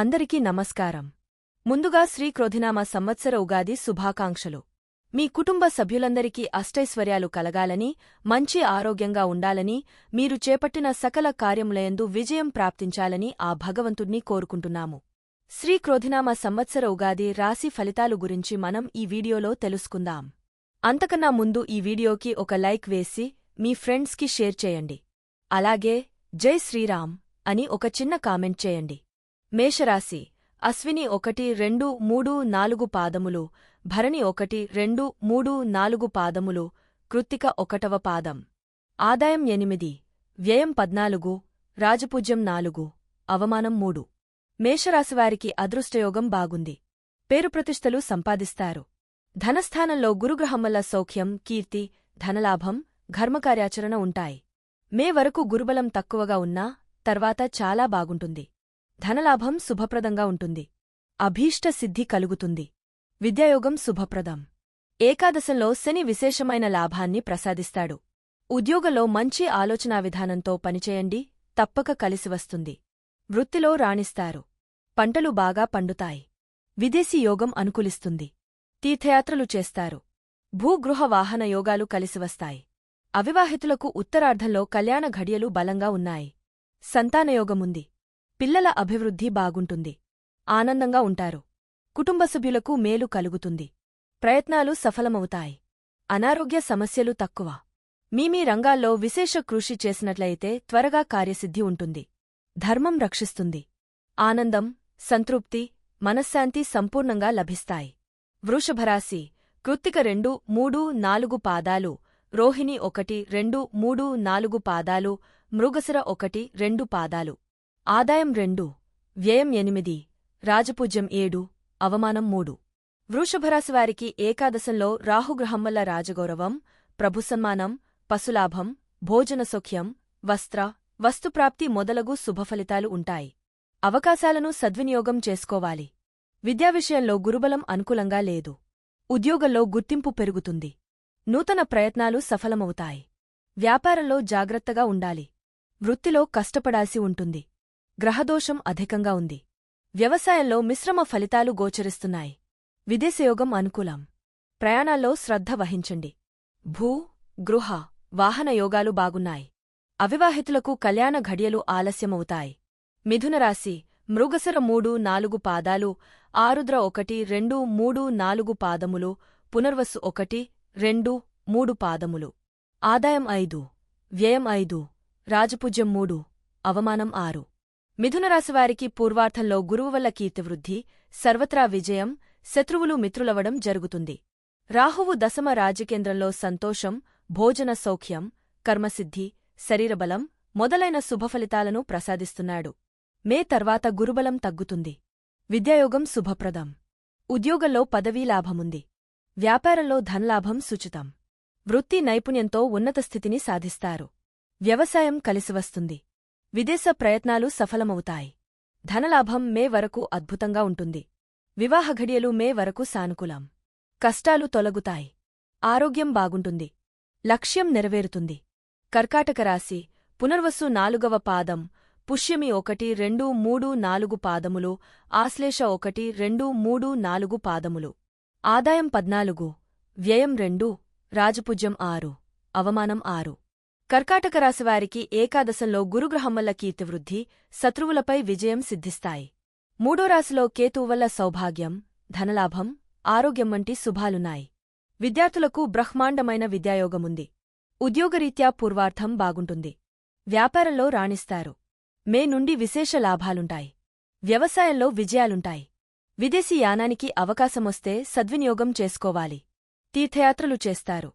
అందరికీ నమస్కారం. ముందుగా శ్రీ క్రోధినామ సంవత్సర ఉగాది శుభాకాంక్షలు. మీ కుటుంబ సభ్యులందరికీ అష్టైశ్వర్యాలు కలగాలని మంచి ఆరోగ్యంగా ఉండాలని మీరు చేపట్టిన సకల కార్యములయందు విజయం ప్రాప్తించాలని ఆ భగవంతుణ్ణి కోరుకుంటున్నాము. శ్రీ క్రోధినామ సంవత్సర ఉగాది రాశి ఫలితాలు గురించి మనం ఈ వీడియోలో తెలుసుకుందాం. అంతకన్నా ముందు ఈ వీడియోకి ఒక లైక్ వేసి మీ ఫ్రెండ్స్కి షేర్ చేయండి. అలాగే జై శ్రీరామ్ అని ఒక చిన్న కామెంట్ చేయండి. మేషరాశి అశ్విని ఒకటి రెండు మూడు నాలుగు పాదములు భరణి ఒకటి రెండు మూడు నాలుగు పాదములు కృత్తిక ఒకటవ పాదం. ఆదాయం ఎనిమిది వ్యయం పద్నాలుగు రాజపూజ్యం నాలుగు అవమానం మూడు. మేషరాశివారికి అదృష్టయోగం బాగుంది. పేరు ప్రతిష్టలు సంపాదిస్తారు. ధనస్థానంలో గురుగ్రహమ్మల సౌఖ్యం కీర్తి ధనలాభం ఘర్మకార్యాచరణ ఉంటాయి. మే వరకు గురుబలం తక్కువగా ఉన్నా తర్వాత చాలా బాగుంటుంది. ధనలాభం శుభప్రదంగా ఉంటుంది. అభీష్ట సిద్ధి కలుగుతుంది. విద్యాయోగం శుభప్రదం. ఏకాదశంలో శని విశేషమైన లాభాన్ని ప్రసాదిస్తాడు. ఉద్యోగంలో మంచి ఆలోచనా విధానంతో పనిచేయండి తప్పక కలిసివస్తుంది వృత్తిలో రాణిస్తారు. పంటలు బాగా పండుతాయి. విదేశీ యోగం అనుకూలిస్తుంది. తీర్థయాత్రలు చేస్తారు. భూగృహ వాహన యోగాలు కలిసివస్తాయి అవివాహితులకు ఉత్తరార్ధంలో కళ్యాణ ఘడియలు బలంగా ఉన్నాయి. సంతానయోగముంది పిల్లల అభివృద్ధి బాగుంటుంది. ఆనందంగా ఉంటారు. కుటుంబ సభ్యులకు మేలు కలుగుతుంది. ప్రయత్నాలు సఫలమవుతాయి. అనారోగ్య సమస్యలు తక్కువ. మీమీ రంగాల్లో విశేష కృషి చేసినట్లయితే త్వరగా కార్యసిద్ధి ఉంటుంది. ధర్మం రక్షిస్తుంది. ఆనందం సంతృప్తి మనశ్శాంతి సంపూర్ణంగా లభిస్తాయి. వృషభరాశి కృత్తిక రెండు మూడు నాలుగు పాదాలు రోహిణి ఒకటి రెండు మూడు నాలుగు పాదాలు మృగశిర ఒకటి రెండు పాదాలు. ఆదాయం రెండు వ్యయం ఎనిమిది రాజపూజ్యం ఏడు అవమానం మూడు. వృషభరాశివారికి ఏకాదశంలో రాహుగ్రహం వల్ల రాజగౌరవం ప్రభుసన్మానం పశులాభం భోజన సౌఖ్యం వస్త్ర వస్తుప్రాప్తి మొదలగు శుభఫలితాలు ఉంటాయి. అవకాశాలను సద్వినియోగం చేసుకోవాలి. విద్యా విషయంలో గురుబలం అనుకూలంగా లేదు. ఉద్యోగంలో గుర్తింపు పెరుగుతుంది. నూతన ప్రయత్నాలు సఫలమవుతాయి. వ్యాపారంలో జాగ్రత్తగా ఉండాలి. వృత్తిలో కష్టపడాల్సి ఉంటుంది. గ్రహదోషం అధికంగా ఉంది. వ్యవసాయంలో మిశ్రమ ఫలితాలు గోచరిస్తున్నాయి. విదేశయోగం అనుకూలం. ప్రయాణాల్లో శ్రద్ధ వహించండి. భూ గృహ వాహన యోగాలు బాగున్నాయి. అవివాహితులకు కళ్యాణ ఘడియలు ఆలస్యమవుతాయి. మిథునరాశి మృగసర మూడు నాలుగు పాదాలు ఆరుద్ర ఒకటి రెండు మూడు నాలుగు పాదములు పునర్వసు ఒకటి రెండు మూడు పాదములు. ఆదాయం ఐదు వ్యయం ఐదు రాజపూజ్యం మూడు అవమానం ఆరు. మిథునరాశివారికి పూర్వార్థంలో గురువు వల్ల కీర్తివృద్ధి సర్వత్రా విజయం శత్రువులు మిత్రులవడం జరుగుతుంది. రాహువు దశమ రాజకేంద్రంలో సంతోషం భోజన సౌఖ్యం కర్మసిద్ధి శరీరబలం మొదలైన శుభఫలితాలను ప్రసాదిస్తున్నాడు. మే తర్వాత గురుబలం తగ్గుతుంది. విద్యాయోగం శుభప్రదం. ఉద్యోగంలో పదవీ లాభముంది. వ్యాపారంలో ధనలాభం సుచితం. వృత్తి నైపుణ్యంతో ఉన్నత స్థితిని సాధిస్తారు. వ్యవసాయం కలిసివస్తుంది. విదేశ ప్రయత్నాలు సఫలమవుతాయి. ధనలాభం మే వరకు అద్భుతంగా ఉంటుంది. వివాహ ఘడియలు మే వరకు సానుకూలం. కష్టాలు తొలగుతాయి. ఆరోగ్యం బాగుంటుంది. లక్ష్యం నెరవేరుతుంది. కర్కాటక రాశి పునర్వసు నాలుగవ పాదం పుష్యమి ఒకటి రెండు మూడు నాలుగు పాదములు ఆశ్లేష ఒకటి రెండు మూడు నాలుగు పాదములు. ఆదాయం పద్నాలుగు వ్యయం రెండు రాజపుజ్యం ఆరు అవమానం ఆరు. కర్కాటక రాశివారికి ఏకాదశంలో గురుగ్రహమ్మల్ల కీర్తివృద్ధి శత్రువులపై విజయం సిద్ధిస్తాయి. మూడో రాశిలో కేతువు వల్ల సౌభాగ్యం ధనలాభం ఆరోగ్యం వంటి శుభాలున్నాయి. విద్యార్థులకు బ్రహ్మాండమైన విద్యాయోగముంది. ఉద్యోగరీత్యా పూర్వార్థం బాగుంటుంది. వ్యాపారంలో రాణిస్తారు. మే నుండి విశేష లాభాలుంటాయి. వ్యవసాయంలో విజయాలుంటాయి. విదేశీ యానానికి అవకాశమొస్తే సద్వినియోగం చేసుకోవాలి. తీర్థయాత్రలు చేస్తారు.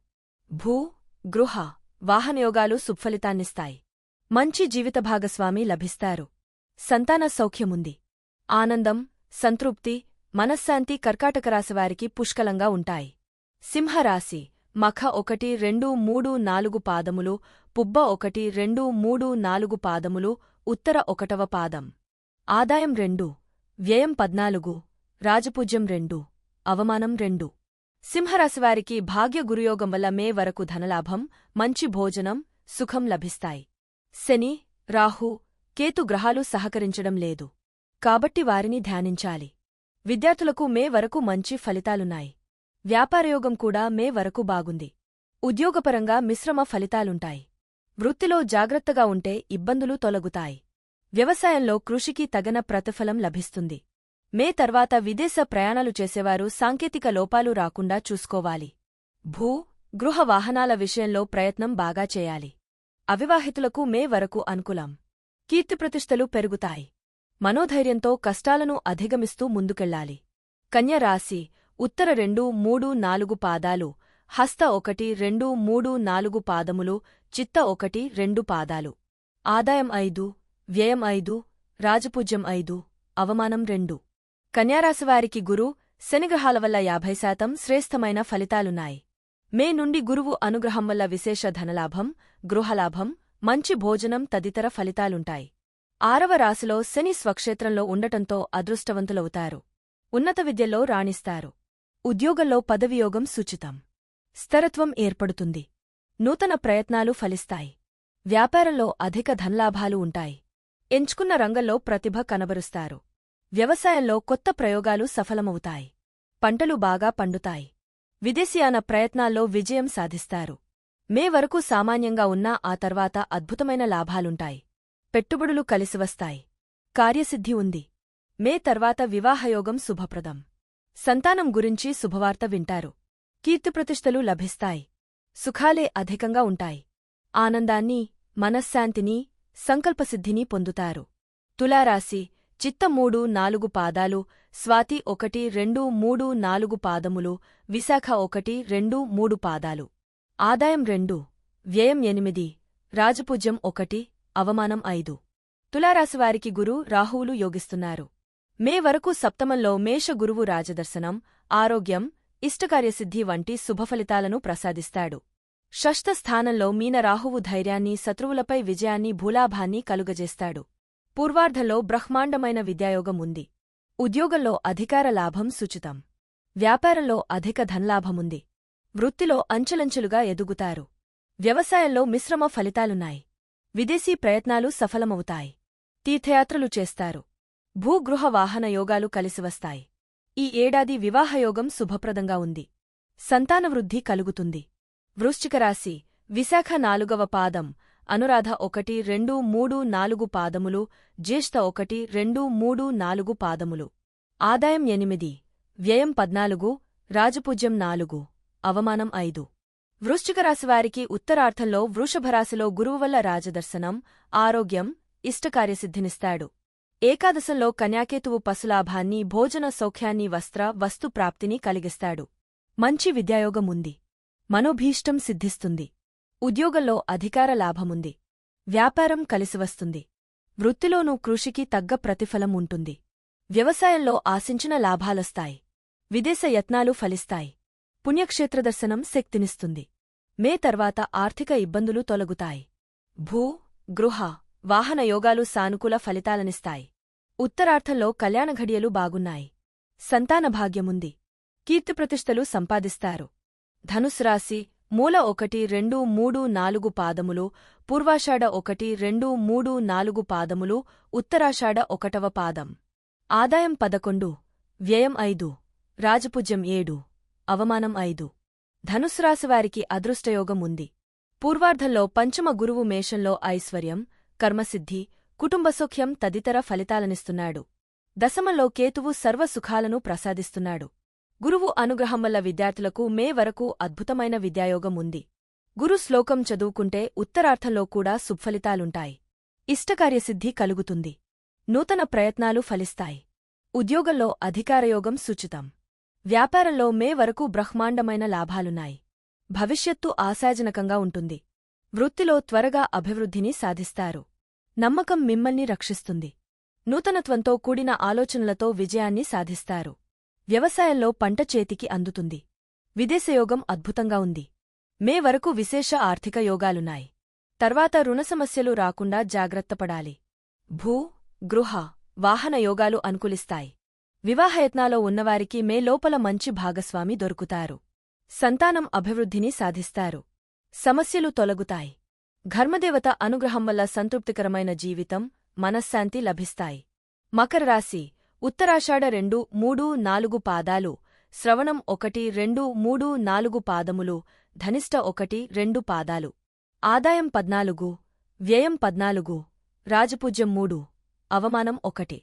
భూ గృహ వాహనయోగాలు సుఫలితాన్నిస్తాయి. మంచి జీవిత భాగస్వామి లభిస్తారు. సంతాన సౌఖ్యముంది. ఆనందం సంతృప్తి మనశ్శాంతి కర్కాటకరాశివారికి పుష్కలంగా ఉంటాయి. సింహరాశి మఖ ఒకటి రెండు మూడు నాలుగు పాదములు పుబ్బ ఒకటి రెండు మూడు నాలుగు పాదములు ఉత్తర ఒకటవ పాదం. ఆదాయం రెండు వ్యయం పద్నాలుగు రాజపూజ్యం రెండు అవమానం రెండు. సింహరాశివారికి భాగ్య గురుయోగం వల్ల మే వరకు ధనలాభం మంచి భోజనం సుఖం లభిస్తాయి. శని రాహు కేతు గ్రహాలు సహకరించడం లేదు. కాబట్టి వారిని ధ్యానించాలి. విద్యార్థులకు మే వరకు మంచి ఫలితాలున్నాయి. వ్యాపారయోగం కూడా మే వరకు బాగుంది. ఉద్యోగపరంగా మిశ్రమ ఫలితాలుంటాయి. వృత్తిలో జాగ్రత్తగా ఉంటే ఇబ్బందులు తొలగుతాయి. వ్యవసాయంలో కృషికి తగన ప్రతిఫలం లభిస్తుంది. మే తర్వాత విదేశ ప్రయాణాలు చేసేవారు సాంకేతిక లోపాలు రాకుండా చూసుకోవాలి. భూ గృహ వాహనాల విషయంలో ప్రయత్నం బాగా చేయాలి. అవివాహితులకు మే వరకు అనుకూలం. కీర్తిప్రతిష్టలు పెరుగుతాయి. మనోధైర్యంతో కష్టాలను అధిగమిస్తూ ముందుకెళ్ళాలి కన్యరాశి ఉత్తర రెండు మూడు నాలుగు పాదాలు హస్త ఒకటి రెండు మూడు నాలుగు పాదములు చిత్త ఒకటి రెండు పాదాలు. ఆదాయం ఐదు వ్యయం ఐదు రాజపూజ్యం ఐదు అవమానం రెండు. కన్యారాశివారికి గురు శనిగ్రహాల వల్ల యాభై శాతం శ్రేష్టమైన ఫలితాలున్నాయి. మే నుండి గురువు అనుగ్రహం వల్ల విశేష ధనలాభం గృహలాభం మంచి భోజనం తదితర ఫలితాలుంటాయి. ఆరవ రాశిలో శని స్వక్షేత్రంలో ఉండటంతో అదృష్టవంతులవుతారు. ఉన్నత విద్యలో రాణిస్తారు. ఉద్యోగంలో పదవియోగం సూచితం. స్థిరత్వం ఏర్పడుతుంది. నూతన ప్రయత్నాలు ఫలిస్తాయి. వ్యాపారంలో అధిక ధనలాభాలు ఉంటాయి. ఎంచుకున్న రంగంలో ప్రతిభ కనబరుస్తారు. వ్యవసాయంలో కొత్త ప్రయోగాలు సఫలమవుతాయి. పంటలు బాగా పండుతాయి. విదేశీయాన ప్రయత్నాల్లో విజయం సాధిస్తారు. మే వరకు సామాన్యంగా ఉన్నా ఆ తర్వాత అద్భుతమైన లాభాలుంటాయి. పెట్టుబడులు కలిసివస్తాయి కార్యసిద్ధి ఉంది. మే తర్వాత వివాహయోగం శుభప్రదం. సంతానం గురించి శుభవార్త వింటారు. కీర్తిప్రతిష్టలు లభిస్తాయి. సుఖాలే అధికంగా ఉంటాయి. ఆనందాన్ని మనశ్శాంతిని సంకల్పసిద్ధిని పొందుతారు. తులారాశి చిత్త మూడు నాలుగు పాదాలు స్వాతి ఒకటి రెండు మూడు నాలుగు పాదములు విశాఖ ఒకటి రెండు మూడు పాదాలు. ఆదాయం రెండు వ్యయం ఎనిమిది రాజపూజ్యం ఒకటి అవమానం ఐదు. తులారాశివారికి గురు రాహువులు యోగిస్తున్నారు. మే వరకు సప్తమంలో మేష గురువు రాజదర్శనం ఆరోగ్యం ఇష్టకార్యసిద్ధి వంటి శుభఫలితాలను ప్రసాదిస్తాడు. షష్ఠ స్థానంలో మీన రాహువు ధైర్యాన్ని శత్రువులపై విజయాన్ని భూలాభాన్ని కలుగజేస్తాడు. పూర్వార్ధలో బ్రహ్మాండమైన విద్యాయోగం ఉంది. ఉద్యోగంలో అధికార లాభం సుచితం. వ్యాపారంలో అధిక ధనలాభముంది. వృత్తిలో అంచెలంచెలుగా ఎదుగుతారు. వ్యవసాయంలో మిశ్రమ ఫలితాలున్నాయి. విదేశీ ప్రయత్నాలు సఫలమవుతాయి. తీర్థయాత్రలు చేస్తారు. భూగృహ వాహన యోగాలు కలిసివస్తాయి ఈ ఏడాది వివాహయోగం శుభప్రదంగా ఉంది. సంతానవృద్ధి కలుగుతుంది. వృశ్చికరాశి విశాఖ నాలుగవ పాదం అనురాధ ఒకటి రెండు మూడు నాలుగు పాదములు జ్యేష్ఠ ఒకటి రెండు మూడు నాలుగు పాదములు. ఆదాయం ఎనిమిది వ్యయం పద్నాలుగు రాజపూజ్యం నాలుగు అవమానం ఐదు. వృశ్చికరాశివారికి ఉత్తరార్థంలో వృషభరాశిలో గురువు వల్ల రాజదర్శనం ఆరోగ్యం ఇష్టకార్యసిద్ధినిస్తాడు. ఏకాదశంలో కన్యాకేతువు పశులాభాన్ని భోజన సౌఖ్యాన్ని వస్త్ర వస్తుప్రాప్తిని కలిగిస్తాడు. మంచి విద్యాయోగముంది. మనోభీష్టం సిద్ధిస్తుంది. ఉద్యోగంలో అధికార లాభముంది. వ్యాపారం కలిసివస్తుంది. వృత్తిలోనూ కృషికి తగ్గ ప్రతిఫలం ఉంటుంది. వ్యవసాయంలో ఆశించిన లాభాలొస్తాయి. విదేశ యత్నాలు ఫలిస్తాయి. పుణ్యక్షేత్రదర్శనం శక్తినిస్తుంది. మే తర్వాత ఆర్థిక ఇబ్బందులు తొలగుతాయి. భూ గృహ వాహన యోగాలు సానుకూల ఫలితాలనిస్తాయి. ఉత్తరార్థంలో కళ్యాణఘడియలు బాగున్నాయి. సంతాన భాగ్యముంది. కీర్తిప్రతిష్టలు సంపాదిస్తారు. ధనుస్రాశి మూల ఒకటి రెండు మూడు నాలుగు పాదములు పూర్వాషాఢ ఒకటి రెండు మూడు నాలుగు పాదములు ఉత్తరాషాఢ ఒకటవ పాదం. ఆదాయం పదకొండు వ్యయం ఐదు రాజపుజ్యం ఏడు అవమానం ఐదు. ధనుస్రాశివారికి అదృష్టయోగం ఉంది. పూర్వార్ధంలో పంచమ గురువు మేషంలో ఐశ్వర్యం కర్మసిద్ధి కుటుంబసౌఖ్యం తదితర ఫలితాలనిస్తున్నాడు. దశమంలో కేతువు సర్వసుఖాలను ప్రసాదిస్తున్నాడు. గురువు అనుగ్రహం వల్ల విద్యార్థులకు మే వరకు అద్భుతమైన విద్యాయోగం ఉంది. గురు శ్లోకం చదువుకుంటే ఉత్తరార్థంలో కూడా సుఫలితాలుంటాయి. ఇష్టకార్యసిద్ధి కలుగుతుంది. నూతన ప్రయత్నాలు ఫలిస్తాయి. ఉద్యోగంలో అధికారయోగం సూచితం. వ్యాపారంలో మే వరకు బ్రహ్మాండమైన లాభాలున్నాయి. భవిష్యత్తు ఆశాజనకంగా ఉంటుంది. వృత్తిలో త్వరగా అభివృద్ధిని సాధిస్తారు. నమ్మకం మిమ్మల్ని రక్షిస్తుంది. నూతనత్వంతో కూడిన ఆలోచనలతో విజయాన్ని సాధిస్తారు. వ్యవసాయంలో పంట చేతికి అందుతుంది. విదేశయోగం అద్భుతంగా ఉంది. మే వరకు విశేష ఆర్థిక యోగాలున్నాయి. తర్వాత రుణ సమస్యలు రాకుండా జాగ్రత్తపడాలి భూ గృహ వాహన యోగాలు అనుకూలిస్తాయి. వివాహయత్నాలో ఉన్నవారికి మే లోపల మంచి భాగస్వామి దొరుకుతారు. సంతానం అభివృద్ధిని సాధిస్తారు. సమస్యలు తొలగుతాయి. ఘర్మదేవత అనుగ్రహం వల్ల సంతృప్తికరమైన జీవితం మనశ్శాంతి లభిస్తాయి. మకర రాశి ఉత్తరాషాఢ రెండు మూడు నాలుగు పాదాలు శ్రవణం ఒకటి రెండు మూడు నాలుగు పాదములు ధనిష్ట ఒకటి రెండు పాదాలు. ఆదాయం పద్నాలుగు వ్యయం పద్నాలుగు రాజపూజ్యం మూడు అవమానం ఒకటి.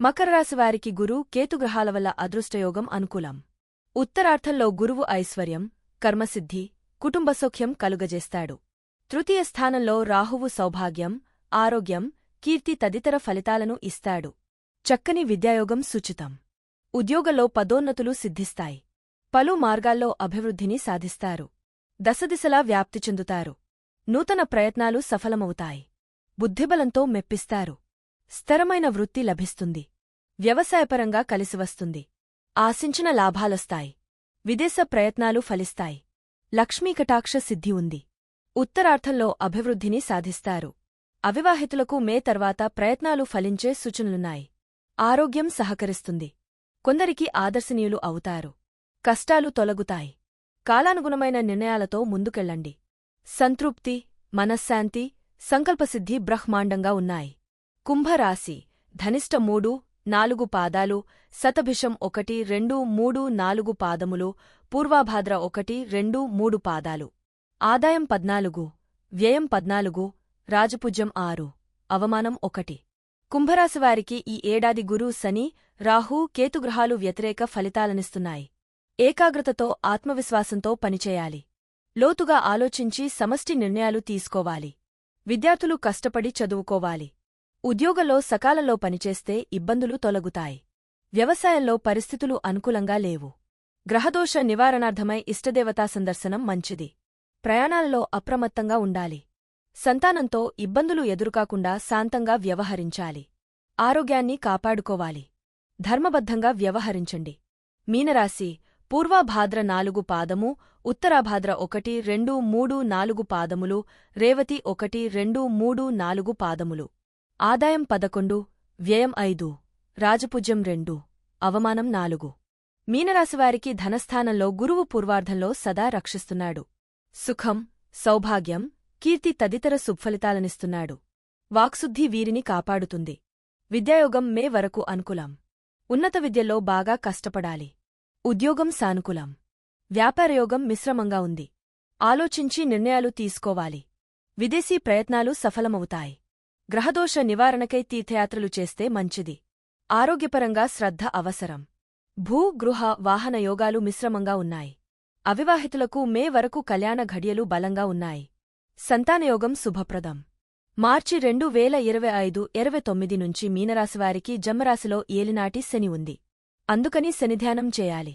మకరరాశివారికి గురు కేతుగ్రహాల వల్ల అదృష్టయోగం అనుకూలం. ఉత్తరార్థంలో గురువు ఐశ్వర్యం కర్మసిద్ధి కుటుంబసౌఖ్యం కలుగజేస్తాడు. తృతీయ స్థానంలో రాహువు సౌభాగ్యం ఆరోగ్యం కీర్తి తదితర ఫలితాలను ఇస్తాడు. చక్కని విద్యాయోగం సూచితం. ఉద్యోగంలో పదోన్నతులు సిద్ధిస్తాయి. పలు మార్గాల్లో అభివృద్ధిని సాధిస్తారు. దశదిశలా వ్యాప్తి చెందుతారు. నూతన ప్రయత్నాలు సఫలమవుతాయి. బుద్ధిబలంతో మెప్పిస్తారు. స్థిరమైన వృత్తి లభిస్తుంది. వ్యవసాయపరంగా కలిసివస్తుంది ఆశించిన లాభాలొస్తాయి. విదేశ ప్రయత్నాలు ఫలిస్తాయి. లక్ష్మీకటాక్ష సిద్ధి ఉంది. ఉత్తరార్థంలో అభివృద్ధిని సాధిస్తారు. అవివాహితులకు మే తర్వాత ప్రయత్నాలు ఫలించే సూచనలున్నాయి. ఆరోగ్యం సహకరిస్తుంది. కొందరికి ఆదర్శనీయులు అవుతారు. కష్టాలు తొలగుతాయి. కాలానుగుణమైన నిర్ణయాలతో ముందుకెళ్ళండి. సంతృప్తి మనశ్శాంతి సంకల్పసిద్ధి బ్రహ్మాండంగా ఉన్నాయి. కుంభరాశి ధనిష్ట మూడు నాలుగు పాదాలు శతభిషం ఒకటి రెండు మూడు నాలుగు పాదములు పూర్వాభాద్ర ఒకటి రెండు మూడు పాదాలు. ఆదాయం పద్నాలుగు వ్యయం పద్నాలుగు రాజపుజ్యం ఆరు అవమానం ఒకటి. కుంభరాశివారికి ఈ ఏడాది గురు శని రాహు కేతుగ్రహాలు వ్యతిరేక ఫలితాలనిస్తున్నాయి. ఏకాగ్రతతో ఆత్మవిశ్వాసంతో పనిచేయాలి. లోతుగా ఆలోచించి సమష్టి నిర్ణయాలు తీసుకోవాలి. విద్యార్థులు కష్టపడి చదువుకోవాలి. ఉద్యోగంలో సకాలంలో పనిచేస్తే ఇబ్బందులు తొలగుతాయి. వ్యవసాయంలో పరిస్థితులు అనుకూలంగా లేవు. గ్రహదోష నివారణార్థమై ఇష్టదేవతా సందర్శనం మంచిది. ప్రయాణాల్లో అప్రమత్తంగా ఉండాలి. సంతానంతో ఇబ్బందులు ఎదురుకాకుండా శాంతంగా వ్యవహరించాలి. ఆరోగ్యాన్ని కాపాడుకోవాలి. ధర్మబద్ధంగా వ్యవహరించండి. మీనరాశి పూర్వాభాద్ర నాలుగు పాదము ఉత్తరాభాద్ర ఒకటి రెండు మూడు నాలుగు పాదములు రేవతి ఒకటి రెండు మూడు నాలుగు పాదములు. ఆదాయం పదకొండు వ్యయం ఐదు రాజపుజ్యం రెండు అవమానం నాలుగు. మీనరాశివారికి ధనస్థానంలో గురువు పూర్వార్ధంలో సదా రక్షిస్తున్నాడు. సుఖం సౌభాగ్యం కీర్తి తదితర సుఫలితాలనిస్తున్నాడు. వాక్శుద్ధి వీరిని కాపాడుతుంది. విద్యాయోగం మే వరకు అనుకూలం. ఉన్నత విద్యలో బాగా కష్టపడాలి. ఉద్యోగం సానుకూలం. వ్యాపారయోగం మిశ్రమంగా ఉంది. ఆలోచించి నిర్ణయాలు తీసుకోవాలి. విదేశీ ప్రయత్నాలు సఫలమవుతాయి. గ్రహదోష నివారణకై తీర్థయాత్రలు చేస్తే మంచిది. ఆరోగ్యపరంగా శ్రద్ధ అవసరం. భూ గృహ వాహన యోగాలు మిశ్రమంగా ఉన్నాయి. అవివాహితులకు మే వరకు కళ్యాణ ఘడియలు బలంగా ఉన్నాయి. సంతానయోగం శుభప్రదం. మార్చి రెండు వేల ఇరవై ఐదు ఇరవై తొమ్మిది నుంచి మీనరాశివారికి జమ్మరాశిలో ఏలినాటి శని ఉంది. అందుకని శనిధ్యానం చేయాలి.